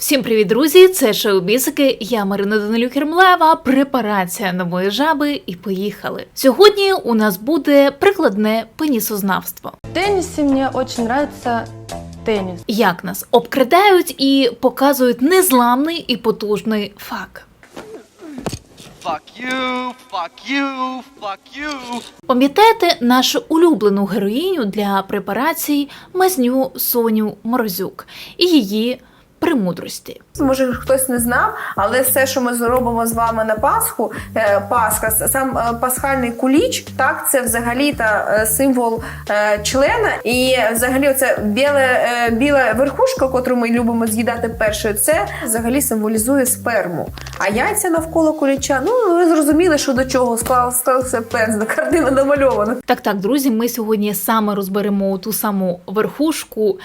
Всім привіт, друзі! Це шоу Бісики. Я Марина Данилюк Кермлева. Препарація нової жаби і поїхали. Сьогодні у нас буде прикладне пенісознавство. Теннисе мне очень нравится теннис. Як нас обкрадають і показують незламний і потужний факт. Fuck you, fuck you, fuck you. Пам'ятаєте нашу улюблену героїню для препарацій Мазню Соню Морозюк і її премудрості. Може, хтось не знав, але все, що ми зробимо з вами на Пасху, е, Пасха, сам е, пасхальний куліч, так, це взагалі та е, символ члена. І взагалі, оце біле, біла верхушка, котру ми любимо з'їдати першою, це взагалі символізує сперму. А яйця навколо куліча, ну ви зрозуміли, що до чого склав стався пензлик, картина намальована. Так, так, друзі, ми сьогодні саме розберемо ту саму верхушку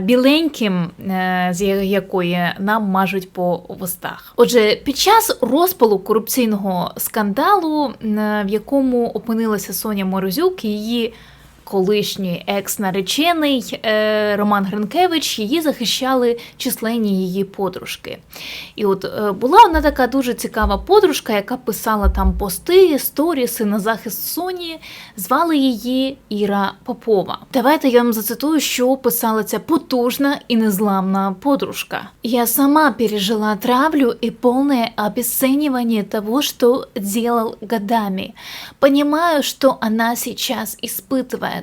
біленьким, е, з якої нам мажуть по вустах. Отже, під час розпалу корупційного скандалу, е, в якому опинилася Соня Морозюк, її колишній екс-наречений е, Роман Гринкевич, її захищали численні її подружки. І от е, була вона така дуже цікава подружка, яка писала там пости, сторіси на захист Соні. Звали її Іра Попова. Давайте я вам зацитую, що писала ця потужна і незламна подружка. Я сама пережила травлю и полное обесценивание того, что делал годами. Понимаю, что она сейчас испытывает.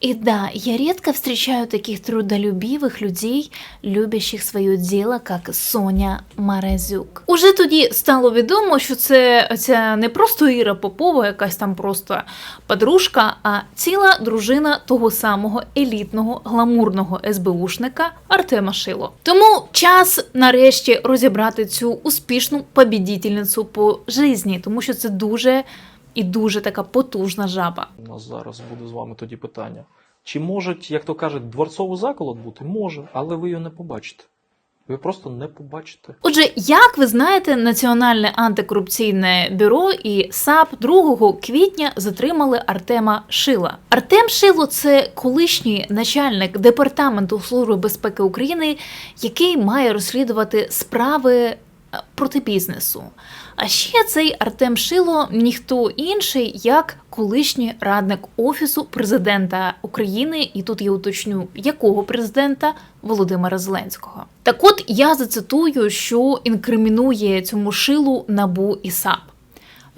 И да, я редко встречаю таких трудолюбивых людей, любящих своє дело, как Соня Маразюк. Уже тоді стало відомо, що це ця не просто Іра Попова, якась там просто подружка, а ціла дружина того самого елітного гламурного СБУшника Артема Шило. Тому час нарешті розібрати цю успішну побідітельницю по житті, тому що це дуже і дуже така потужна жаба. У нас зараз буде з вами тоді питання. Чи може, як то кажуть, дворцовий заколот бути? Може, але ви його не побачите. Ви просто не побачите. Отже, як ви знаєте, Національне антикорупційне бюро і САП 2 квітня затримали Артема Шила. Артем Шило це колишній начальник департаменту Служби безпеки України, який має розслідувати справи проти бізнесу. А ще цей Артем Шило ніхто інший, як колишній радник офісу президента України, і тут я уточню, якого президента Володимира Зеленського. Так от я зацитую, що інкримінує цьому шилу набу і САП.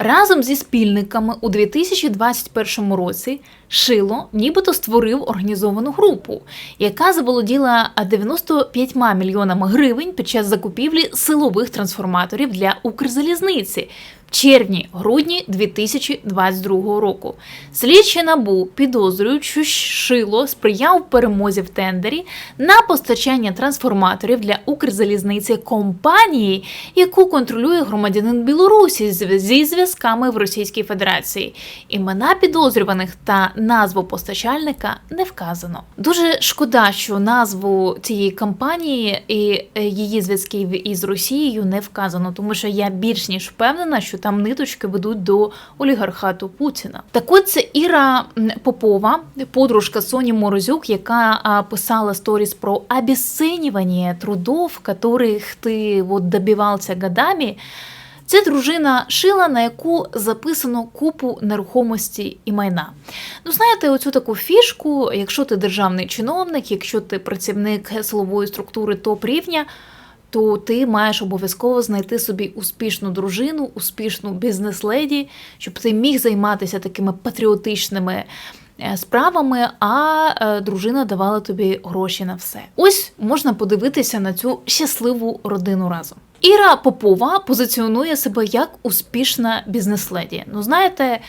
Разом зі спільниками у 2021 році Шило нібито створив організовану групу, яка заволоділа 95 мільйонами гривень під час закупівлі силових трансформаторів для Укрзалізниці в червні-грудні 2022 року. Слідчі набу підозрюють, що Шило сприяв перемозі в тендері на постачання трансформаторів для Укрзалізниці компанії, яку контролює громадянин Білорусі зі зв'язками в Російській Федерації. Імена підозрюваних та назву постачальника не вказано. Дуже шкода, що назву цієї компанії і е, її зв'язків із Росією не вказано, тому що я більш ніж впевнена, що там ниточки ведуть до олігархату Путіна. Так от це Іра Попова, подружка Соні Морозюк, яка писала сторіс про обесценивание трудов, которых ти вот добивався годами. Це дружина Шила, на яку записано купу нерухомості і майна. Ну, знаєте, оцю таку фішку, якщо ти державний чиновник, якщо ти працівник силової структури топ рівня, то ти маєш обов'язково знайти собі успішну дружину, успішну бізнес-леді, щоб ти міг займатися такими патріотичними е, справами, а е, дружина давала тобі гроші на все. Ось можна подивитися на цю щасливу родину разом. Іра Попова позиціонує себе як успішна бізнес-леді. Ну, знаєте.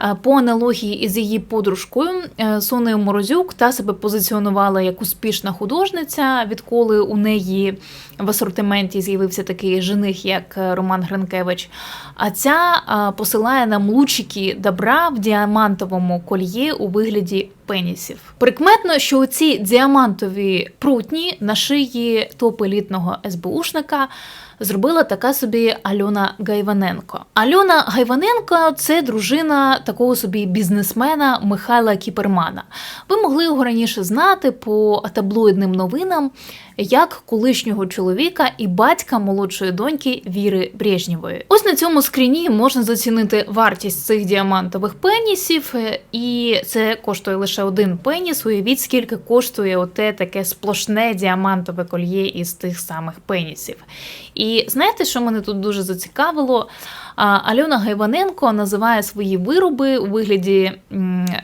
Е, По аналогії із її подружкою е, Сонею Морозюк та себе позиціонувала як успішна художниця, відколи у неї в асортименті з'явився такий жених, як е, Роман Гринкевич. А ця посилає нам лучики добра в діамантовому кольє у вигляді пенісів. Прикметно, що ці діамантові прутні на шиї топ-елітного СБУшника зробила така собі Альона Гайваненко. Альона Гайваненко це дружина такого собі бізнесмена Михайла Кіпермана. Ви могли його раніше знати по таблоїдним новинам. Як колишнього чоловіка і батька молодшої доньки Віри Брежнєвої. Ось на цьому скріні можна зацінити вартість цих діамантових пенісів, е, і це коштує лише один пеніс. Уявіть, скільки коштує оте таке сплошне діамантове кольє із тих самих пенісів. І знаєте, що мене тут дуже зацікавило? Альона Гайваненко називає свої вироби у вигляді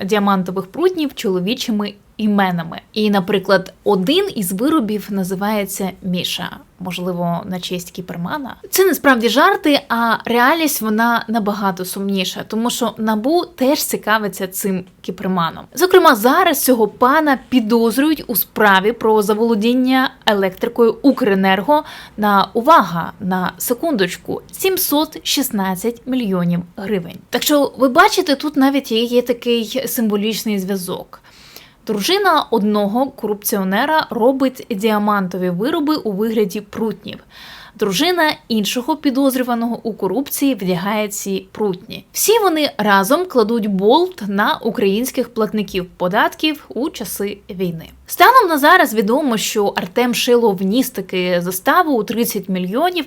діамантових прутнів чоловічими іменами. І, наприклад, один із виробів називається Міша, можливо, на честь кіпермана. Це не справді жарти, а реальність вона набагато сумніша, тому що набу теж цікавиться цим кіперманом. Зокрема, зараз цього пана підозрюють у справі про заволодіння електрикою Укренерго на увага на секундочку 716 мільйонів гривень. Так що ви бачите, тут навіть є, такий символічний зв'язок. Дружина одного корупціонера робить діамантові вироби у вигляді прутнів. Дружина іншого підозрюваного у корупції вдягає ці прутні. Всі вони разом кладуть болт на українських платників податків у часи війни. Станом на зараз відомо, що Артем Шило вніс таки заставу у 30 мільйонів.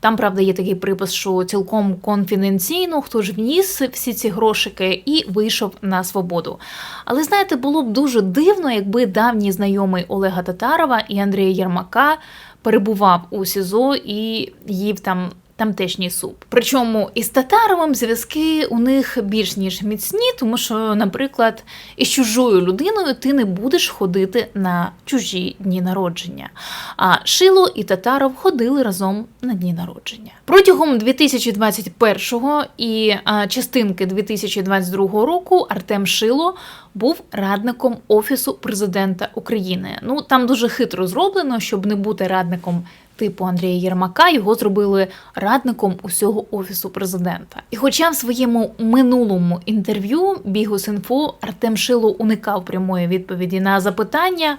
Там, правда, є такий припис, що цілком конфіденційно, хто ж вніс всі ці грошики і вийшов на свободу. Але знаєте, було б дуже дивно, якби давній знайомий Олега Татарова і Андрія Єрмака перебував у СІЗО і їв там тамтешній суп. Причому із Татаровим зв'язки у них більш ніж міцні, тому що, наприклад, із чужою людиною ти не будеш ходити на чужі дні народження. А Шило і Татаров ходили разом на дні народження. Протягом 2021 і частинки 2022 року Артем Шило був радником Офісу президента України. Ну там дуже хитро зроблено, щоб не бути радником типу Андрія Єрмака, його зробили радником усього офісу президента. І хоча в своєму минулому інтерв'ю Бігус.Інфо Артем Шило уникав прямої відповіді на запитання,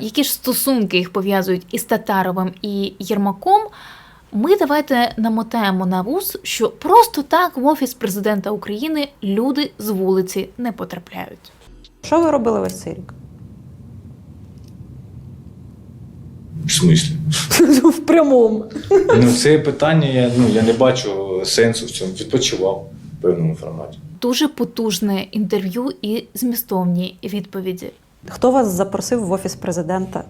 які ж стосунки їх пов'язують із Татаровим і Єрмаком. Ми давайте намотаємо на вуз, що просто так в офіс президента України люди з вулиці не потрапляють. Що ви робили весь цей рік? В смислі? В прямому. Ну, це питання, я, ну, я не бачу сенсу в цьому. Відпочивав в певному форматі. Дуже потужне інтерв'ю і змістовні відповіді. Хто вас запросив в офіс президента?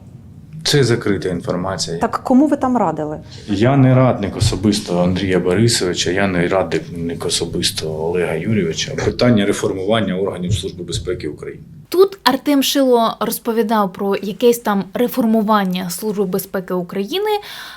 Це закрита інформація. Так кому ви там радили? Я не радник особисто Андрія Борисовича, я не радник особисто Олега Юрійовича. Питання реформування органів Служби безпеки України. Тут Артем Шило розповідав про якесь там реформування Служби безпеки України,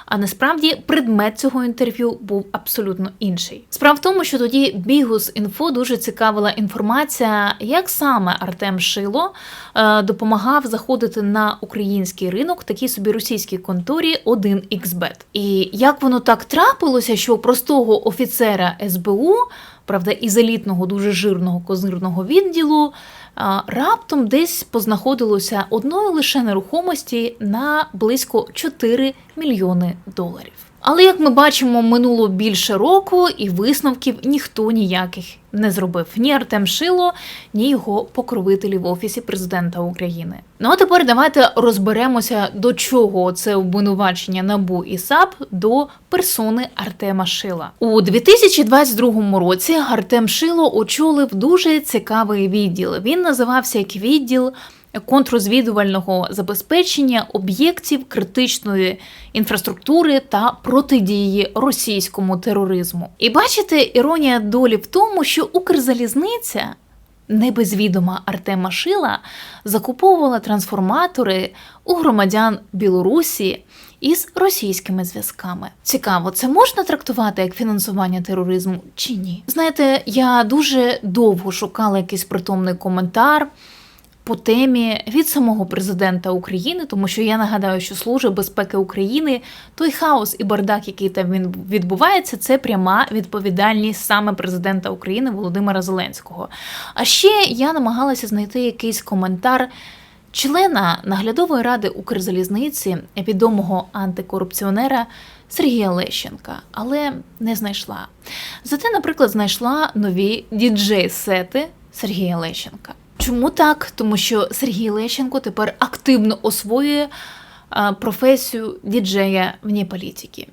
а насправді предмет цього інтерв'ю був абсолютно інший. Справа в тому, що тоді Бігус інфо дуже цікавила інформація, як саме Артем Шило е, допомагав заходити на український ринок такій собі російській конторі 1xbet. І як воно так трапилося, що простого офіцера СБУ, правда, із елітного дуже жирного козирного відділу раптом десь познаходилося одної лише нерухомості на близько 4 мільйони доларів. Але як ми бачимо, минуло більше року, і висновків ніхто ніяких не зробив ні Артем Шило, ні його покровителі в офісі президента України. Ну а тепер давайте розберемося, до чого це обвинувачення НАБУ і САП до персони Артема Шила. У 2022 році Артем Шило очолив дуже цікавий відділ. Він називався як відділ контррозвідувального забезпечення об'єктів критичної інфраструктури та протидії російському тероризму. І бачите, іронія долі в тому, що Укрзалізниця. Не без Артема Шила закуповувала трансформатори у громадян Білорусі із російськими зв'язками. Цікаво, це можна трактувати як фінансування тероризму чи ні? Знаєте, я дуже довго шукала якийсь притомний коментар по темі від самого президента України, тому що я нагадаю, що Служба безпеки України, той хаос і бардак, який там він відбувається, це пряма відповідальність саме президента України Володимира Зеленського. А ще я намагалася знайти якийсь коментар. Члена наглядової ради Укрзалізниці, відомого антикорупціонера Сергія Лещенка, але не знайшла. Зате, наприклад, знайшла нові діджей-сети Сергія Лещенка. Чому так? Тому що Сергій Лещенко тепер активно освоює професію діджея вне політики.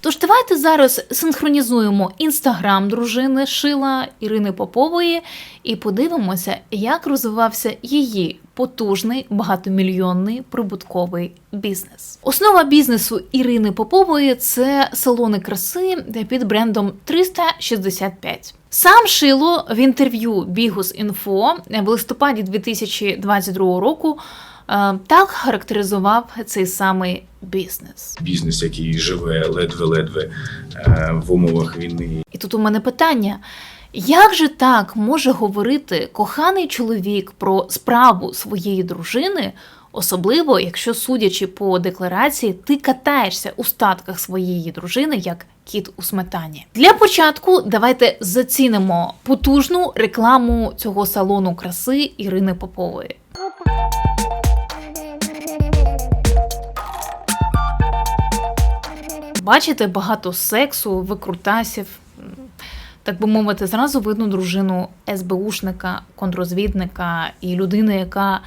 Тож давайте зараз синхронізуємо інстаграм дружини Шила Ірини Попової і подивимося, як розвивався її потужний багатомільйонний прибутковий бізнес. Основа бізнесу Ірини Попової це салони краси під брендом 365. Сам Шило в інтерв'ю Бігус Інфо в листопаді 2022 року е, так характеризував цей самий бізнес. Бізнес, який живе ледве-ледве е, в умовах війни. І тут у мене питання: як же так може говорити коханий чоловік про справу своєї дружини, особливо якщо, судячи по декларації, ти катаєшся у статках своєї дружини як кіт у сметані? Для початку давайте зацінимо потужну рекламу цього салону краси Ірини Попової. Бачите багато сексу, викрутасів. Так би мовити, зразу видно дружину СБУшника, контрозвідника і людини, яка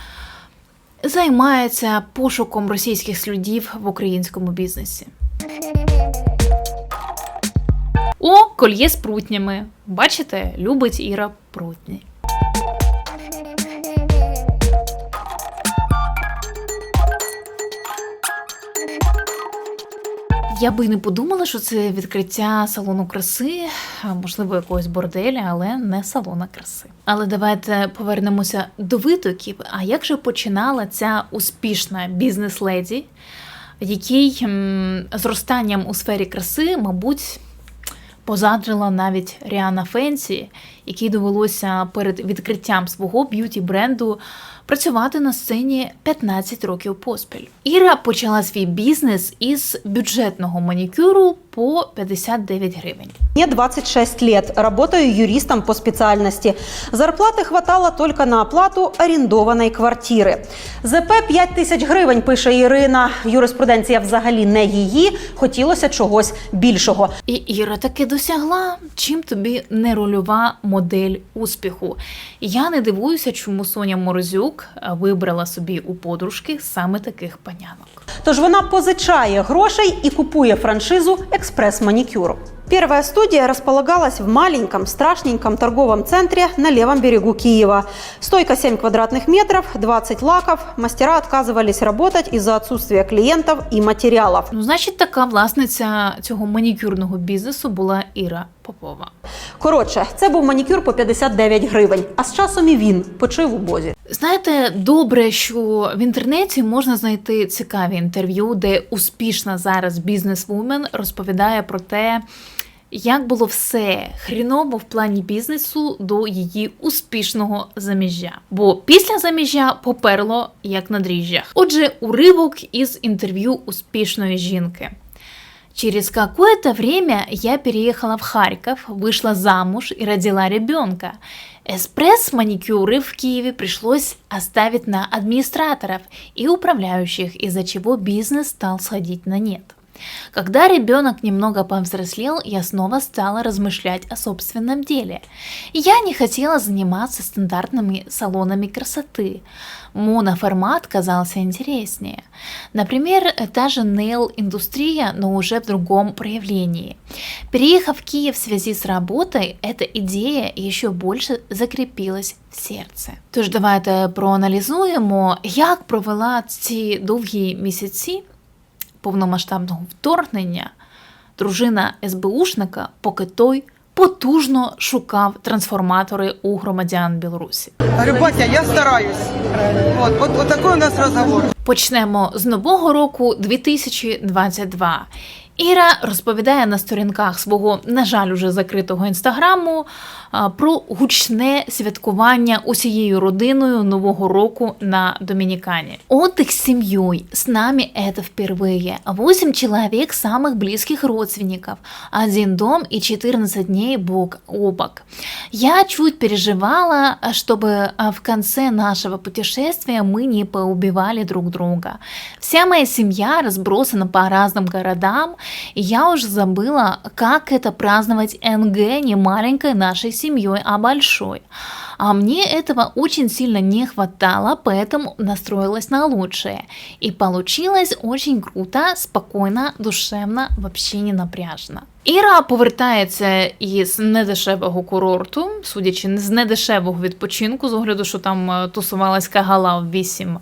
займається пошуком російських слідів в українському бізнесі. О, кольє з прутнями. Бачите, любить Іра прутні. Я би не подумала, що це відкриття салону краси, можливо, якогось борделя, але не салона краси. Але давайте повернемося до витоків. А як же починала ця успішна бізнес-леді, якій зростанням у сфері краси, мабуть, позадрила навіть Ріана Фенсі, якій довелося перед відкриттям свого б'юті бренду працювати на сцені 15 років поспіль. Іра почала свій бізнес із бюджетного манікюру по 59 гривень. Мне 26 лет, работаю юристом по специальности. Зарплаты хватало только на оплату орендованої квартири. ЗП 5 тисяч гривень, пише Ірина. Юриспруденція взагалі не її, хотілося чогось більшого. І Іра таки досягла, чим тобі не рольова модель успіху. Я не дивуюся, чому Соня Морозюк е, вибрала собі у подружки саме таких панянок. Тож вона позичає грошей і купує франшизу експрес-манікюру. Первая студия располагалась в маленьком, страшненьком торговом центре на левом берегу Киева. Стойка 7 квадратных метров, 20 лаков. Мастера отказывались работать из-за отсутствия клиентов и материалов. Ну, значить, така власниця цього манікюрного бізнесу була Іра Попова. Коротше, це був манікюр по 59 гривень, а з часом і він почив у бозі. Знаєте, добре, що в інтернеті можна знайти цікаві інтерв'ю, де успішна зараз бізнес-вумен розповідає про те, як було все хріново в плані бізнесу до її успішного заміжжя. Бо після заміжжя поперло як на дріжджах. Отже, уривок із інтерв'ю успішної жінки. Через какое-то время я переехала в Харьков, вышла замуж и родила ребенка. Эспресс-маникюры в Киеве пришлось оставить на администраторов и управляющих, из-за чего бизнес стал сходить на нет. Когда ребенок немного повзрослел, я снова стала размышлять о собственном деле. Я не хотела заниматься стандартными салонами красоты. Моноформат казался интереснее. Например, та же нейл-индустрия, но уже в другом проявлении. Переехав в Киев в связи с работой, эта идея еще больше закріпилась в серце. Тож давайте проаналізуємо, як провела ці довгі місяці повномасштабного вторгнення дружина СБУшника, поки той потужно шукав трансформатори у громадян Білорусі. Рибатя, я стараюсь. От, от, от такий у нас розговор. Почнемо з нового року 2022. Іра розповідає на сторінках свого, на жаль, уже закритого інстаграму а, про гучне святкування усією родиною нового року на Доминикане. Отдых с семьей. С нами это впервые. Восемь человек самых близких родственников. Один дом и 14 дней бок о бок. Я чуть переживала, чтобы а, в конце нашего путешествия мы не поубивали друг друга. друга. Вся моя семья разбросана по разным городам, и я уже забыла, как это праздновать НГ не маленькой нашей семьей, а большой. А мне этого очень сильно не хватало, поэтому настроилась на лучшее. И получилось очень круто, спокойно, душевно, вообще не напряжно. Іра повертається із недешевого курорту, судячи з недешевого відпочинку, з огляду, що там е, тусувалась кагала в вісім е,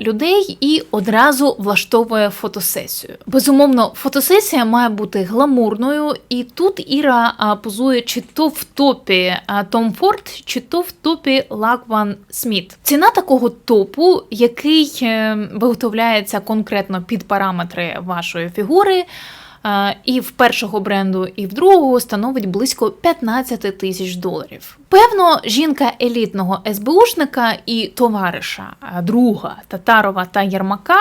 людей, і одразу влаштовує фотосесію. Безумовно, фотосесія має бути гламурною, і тут Іра позує чи то в топі Том Форд, чи то в топі Лакван Сміт. Ціна такого топу, який е, виготовляється конкретно під параметри вашої фігури. І в першого бренду, і в другого становить близько 15 тисяч доларів. Певно, жінка елітного СБУшника і товариша, друга Татарова та Єрмака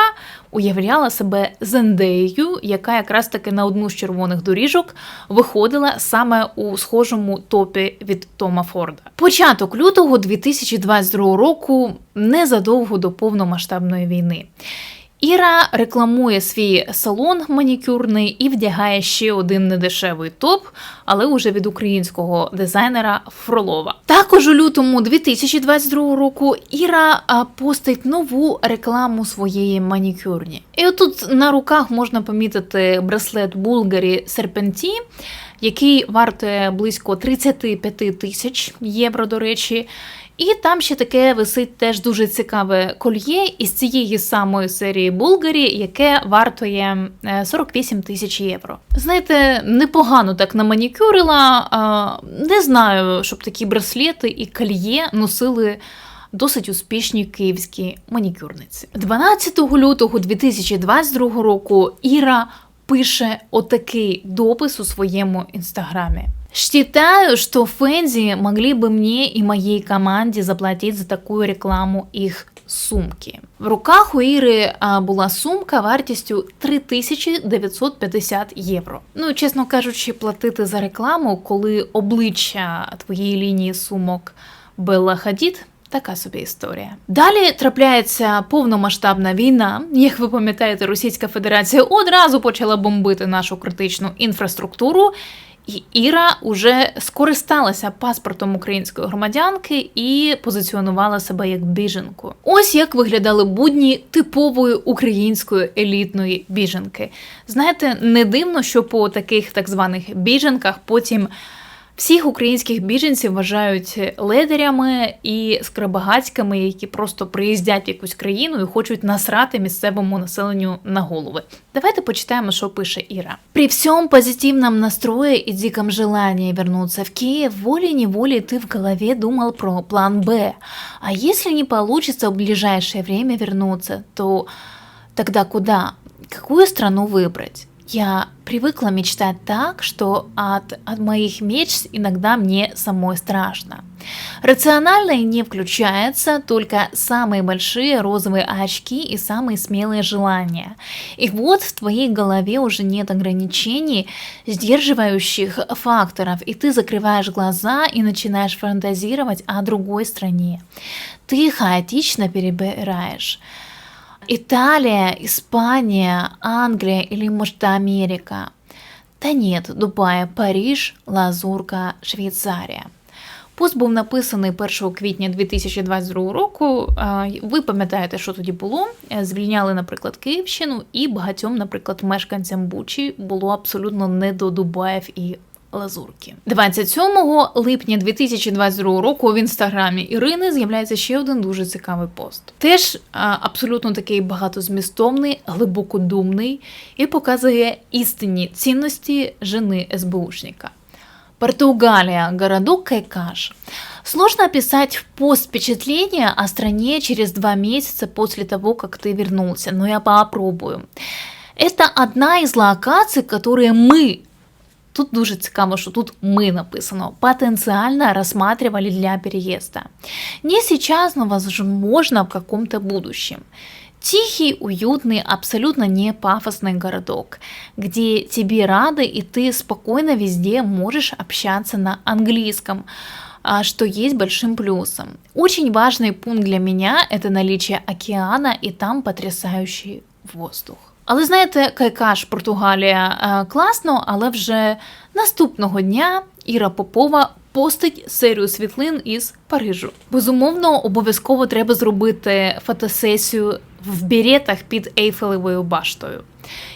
уявляла себе Зендеєю, яка якраз таки на одну з червоних доріжок виходила саме у схожому топі від Тома Форда. Початок лютого 2022 року незадовго до повномасштабної війни. Іра рекламує свій салон манікюрний і вдягає ще один недешевий топ, але уже від українського дизайнера Фролова. Також у лютому 2022 року Іра постить нову рекламу своєї манікюрні. І отут на руках можна помітити браслет Булгарі Серпенті, який вартує близько 35 тисяч євро, до речі. І там ще таке висить теж дуже цікаве кольє із цієї самої серії Булгарі, яке вартує е, 48 тисяч євро. Знаєте, непогано так наманікюрила. Не знаю, щоб такі браслети і кольє носили. Досить успішні київські манікюрниці. 12 лютого 2022 року Іра пише отакий допис у своєму інстаграмі. Считаю, что Фэнзи могли бы мне и моей команде заплатить за такую рекламу их сумки. В руках у Іри а, була сумка вартістю 3950 євро. Ну, чесно кажучи, платити за рекламу, коли обличчя твоєї лінії сумок Белла Хадід Така собі історія. Далі трапляється повномасштабна війна. Як ви пам'ятаєте, Російська Федерація одразу почала бомбити нашу критичну інфраструктуру. Іра уже скористалася паспортом української громадянки і позиціонувала себе як біженку. Ось як виглядали будні типової української елітної біженки. Знаєте, не дивно, що по таких так званих біженках потім. Всіх українських біженців вважають ледарями і скрабагацьками, які просто приїздять в якусь країну і хочуть насрати місцевому населенню на голови. Давайте почитаємо, що пише Іра. При всем позитивном настрое и диком желании вернуться в Киев, волей-неволей ты в голове думал про план «Б». А если не получится в ближайшее время вернуться, то тогда куда? Какую страну выбрать? Я привыкла мечтать так, что от, от моих мечт иногда мне самой страшно. Рациональное не включается, только самые большие розовые очки и самые смелые желания. И вот в твоей голове уже нет ограничений, сдерживающих факторов, и ты закрываешь глаза и начинаешь фантазировать о другой стране. Ты хаотично перебираешь. Италия, Испания, Англия или может Америка? Та нет, Дубай, Париж, Лазурка, Швейцарія. Пост був написаний 1 квітня 2022 року. Ви пам'ятаєте, що тоді було? Е, Звільняли, наприклад, Київщину, і багатьом, наприклад, мешканцям Бучі було абсолютно не до Дубаїв і Лазурки. 27 липня 2022 року в інстаграмі Ірини з'являється ще один дуже цікавий пост. Теж а, абсолютно такий багатозмістовний, глибокодумний і показує істинні цінності жени СБУшника. Португалия, городок Кайкаш. Сложно описать пост впечатления о стране через два месяца после того, как ты вернулся, но я попробую. Это одна из локаций, которые мы Тут дуже цікаво, що тут ми написано потенциально рассматривали для переезда. Не сейчас, но возможно в каком-то будущем. Тихий, уютный, абсолютно не пафосный городок, где тебе рады и ты спокойно везде можешь общаться на английском. а, что есть большим плюсом. Очень важный пункт для меня – это наличие океана и там потрясающий воздух. Але знаєте, Кайкаш, Португалія е, класно, але вже наступного дня Іра Попова постить серію світлин із Парижу. Безумовно, обов'язково треба зробити фотосесію в беретах під Ейфелевою баштою.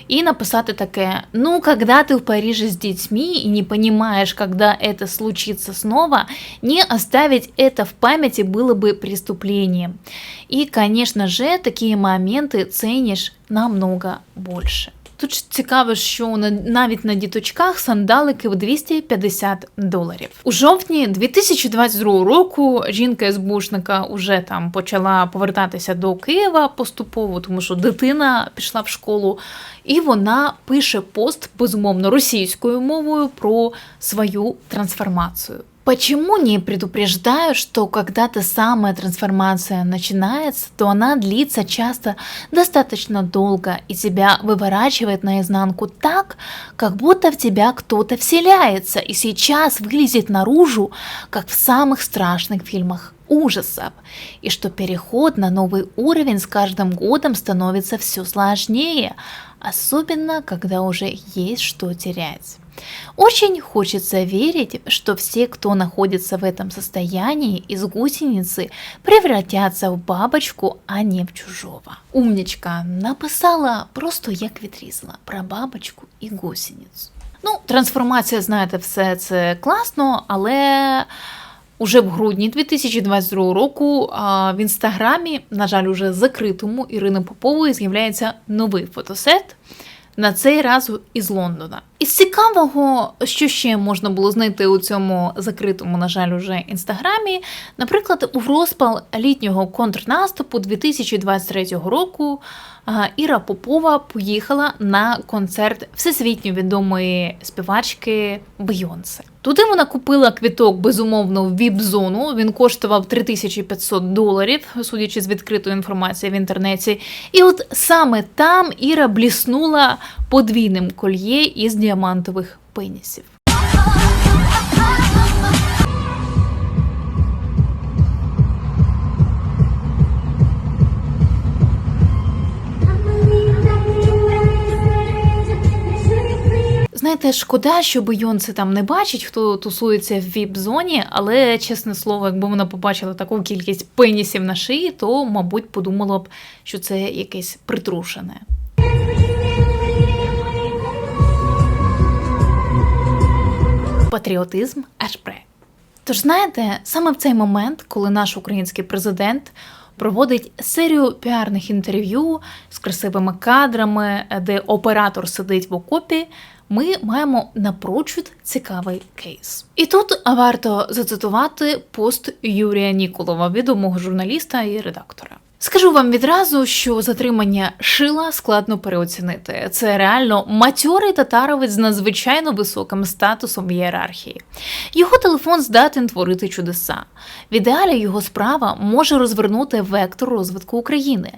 И написати таке: ну, когда ты в Париже с детьми и не понимаешь, когда это случится снова, не оставить это в памяти было бы преступлением. И, конечно же, такие моменты ценишь намного больше. Тут ж цікаво, що на- навіть на діточках сандалики в 250 доларів. У жовтні 2022 року жінка СБУшника уже там почала повертатися до Києва поступово, тому що дитина пішла в школу, і вона пише пост безумовно російською мовою про свою трансформацію. Почему не предупреждаю, что когда-то самая трансформация начинается, то она длится часто достаточно долго и тебя выворачивает наизнанку так, как будто в тебя кто-то вселяется и сейчас вылезет наружу, как в самых страшных фильмах ужасов, и что переход на новый уровень с каждым годом становится все сложнее, особенно когда уже есть что терять. Очень хочется верить, что все, кто находится в этом состоянии, из гусеницы превратятся в бабочку, а не в чужого. Умничка написала просто як відрізала про бабочку і гусеницю. Ну, трансформація, знаєте, все це класно, але Уже в грудні 2022 року а, в інстаграмі, на жаль, уже закритому Ірини Попової з'являється новий фотосет. На цей раз із Лондона. Із цікавого, що ще можна було знайти у цьому закритому, на жаль, уже інстаграмі, наприклад, у розпал літнього контрнаступу 2023 року Іра Попова поїхала на концерт всесвітньо відомої співачки Бейонсе. Туди вона купила квіток, безумовно, в віп-зону. Він коштував 3500 доларів, судячи з відкритої інформації в інтернеті. І от саме там Іра бліснула подвійним кольє із діамантових пенісів. Знаєте, шкода, що Бейонсе там не бачить, хто тусується в віп-зоні, але чесне слово, якби вона побачила таку кількість пенісів на шиї, то, мабуть, подумала б, що це якесь притрушене. Патріотизм аж. Тож знаєте, саме в цей момент, коли наш український президент проводить серію піарних інтерв'ю з красивими кадрами, де оператор сидить в окопі, ми маємо напрочуд цікавий кейс. І тут варто зацитувати пост Юрія Ніколова, відомого журналіста і редактора. Скажу вам відразу, що затримання шила складно переоцінити. Це реально матьорий татаровець з надзвичайно високим статусом ієрархії. Його телефон здатен творити чудеса. В ідеалі його справа може розвернути вектор розвитку України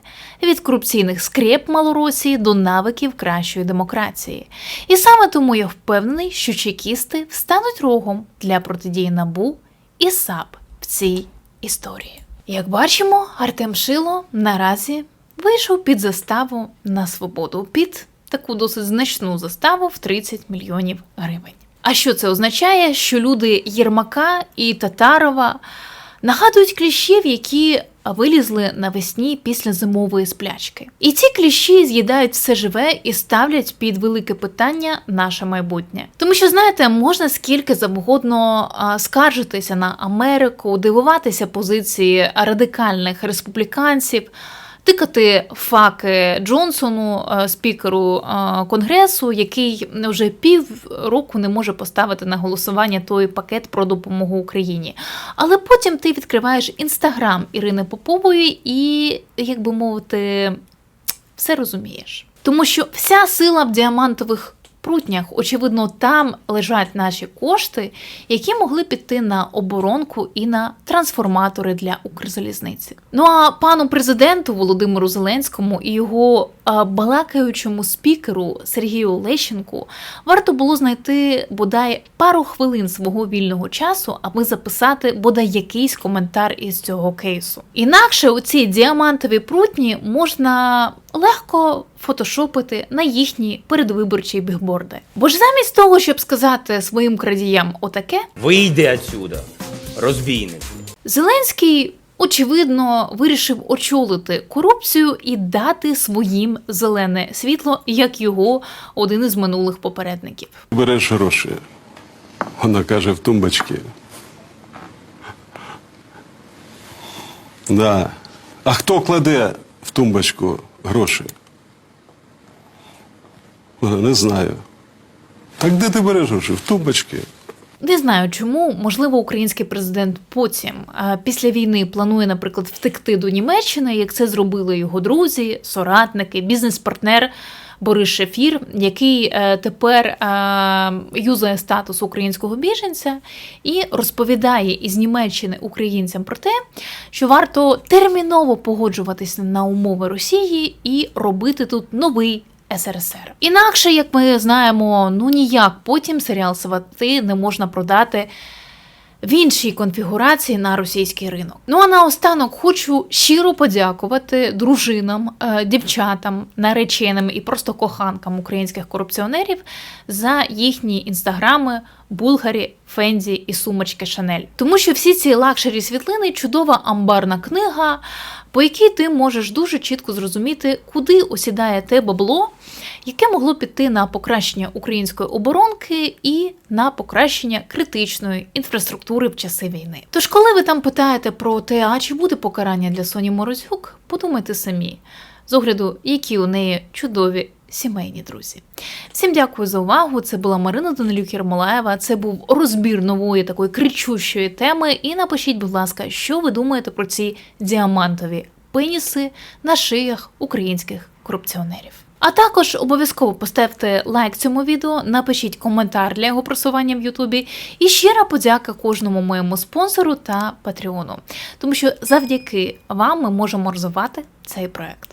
від корупційних скреп Малоросії до навиків кращої демократії. І саме тому я впевнений, що чекісти встануть рогом для протидії набу і САП в цій історії. Як бачимо, Артем Шило наразі вийшов під заставу на свободу під таку досить значну заставу в 30 мільйонів гривень. А що це означає? Що люди Єрмака і Татарова нагадують кліщів, які вилізли навесні після зимової сплячки. І ці кліщі з'їдають все живе і ставлять під велике питання наше майбутнє. Тому що, знаєте, можна скільки завгодно скаржитися на Америку, дивуватися позиції радикальних республіканців. Тикати факи Джонсону, е, спікеру е, конгресу, який вже пів року не може поставити на голосування той пакет про допомогу Україні. Але потім ти відкриваєш інстаграм Ірини Попової і, як би мовити, все розумієш. Тому що вся сила в діамантових прутнях, очевидно, там лежать наші кошти, які могли піти на оборонку і на трансформатори для Укрзалізниці. Ну а пану президенту Володимиру Зеленському і його балакаючому спікеру Сергію Лещенку варто було знайти бодай пару хвилин свого вільного часу, аби записати бодай якийсь коментар із цього кейсу. Інакше оці діамантові прутні можна легко фотошопити на їхні передвиборчі бігборди. Бо ж замість того, щоб сказати своїм крадіям отаке, Вийди отсюда, розбійник. Зеленський. Очевидно, вирішив очолити корупцію і дати своїм зелене світло, як його один із минулих попередників. Береш гроші. Вона каже в тумбочці. Да. А хто кладе в тумбочку гроші? Не знаю. Так де ти береш гроші? В тумбочці. Не знаю чому, можливо, український президент потім після війни планує, наприклад, втекти до Німеччини, як це зробили його друзі, соратники, бізнес-партнер Борис Шефір, який е, тепер е, юзає статус українського біженця і розповідає із Німеччини українцям про те, що варто терміново погоджуватися на умови Росії і робити тут новий СРСР. Інакше, як ми знаємо, ну ніяк потім серіал Свати не можна продати в іншій конфігурації на російський ринок. Ну а наостанок хочу щиро подякувати дружинам, е, дівчатам, нареченим і просто коханкам українських корупціонерів за їхні інстаграми. Булгарі, Фензі і сумочки Шанель. Тому що всі ці лакшері світлини чудова амбарна книга, по якій ти можеш дуже чітко зрозуміти, куди осідає те бабло, яке могло піти на покращення української оборонки і на покращення критичної інфраструктури в часи війни. Тож, коли ви там питаєте про те, а чи буде покарання для Соні Морозюк, подумайте самі, з огляду, які у неї чудові сімейні друзі. Всім дякую за увагу. Це була Марина Данилюк Єрмолаєва. Це був розбір нової такої кричущої теми. І напишіть, будь ласка, що ви думаєте про ці діамантові пеніси на шиях українських корупціонерів. А також обов'язково поставте лайк цьому відео, напишіть коментар для його просування в Ютубі. І щира подяка кожному моєму спонсору та патреону, тому що завдяки вам ми можемо розвивати цей проект.